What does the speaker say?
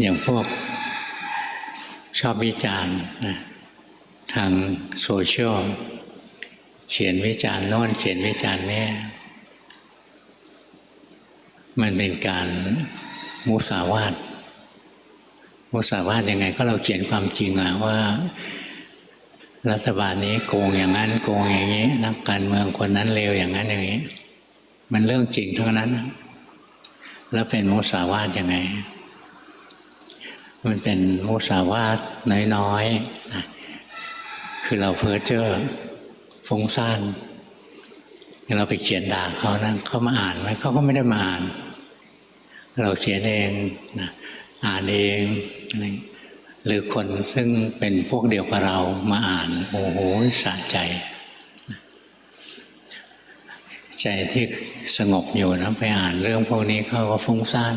อย่างพวกชอบวิจารณ์นะทางโซเชียลเขียนวิจารณ์โน่นเขียนวิจารณ์นี่มันเป็นการมุสาวาทมุสาวาทยังไง ก็เราเขียนความจริงอะว่า รัฐบาลนี้โกงอย่างนั้น โกงอย่างนี้ นักการเมืองคนนั้นเลวอย่างนั้นอย่างนี้ มันเรื่องจริงทั้งนั้น แล้วเป็นมุสาวาทยังไง มันเป็นมุสาวาทน้อยๆนะคือเราเพ้อเจ้อฟุ้งซ่านเราไปเขียนด่าเขานะเขามาอ่านไหมเขาก็ไม่ได้มาอ่าน เราเขียนเองนะอ่านเองหรือคนซึ่งเป็นพวกเดียวกับเรามาอ่าน โอ้โหสะใจ ใจที่สงบอยู่นะไปอ่านเรื่องพวกนี้เขาก็ฟุ้งซ่าน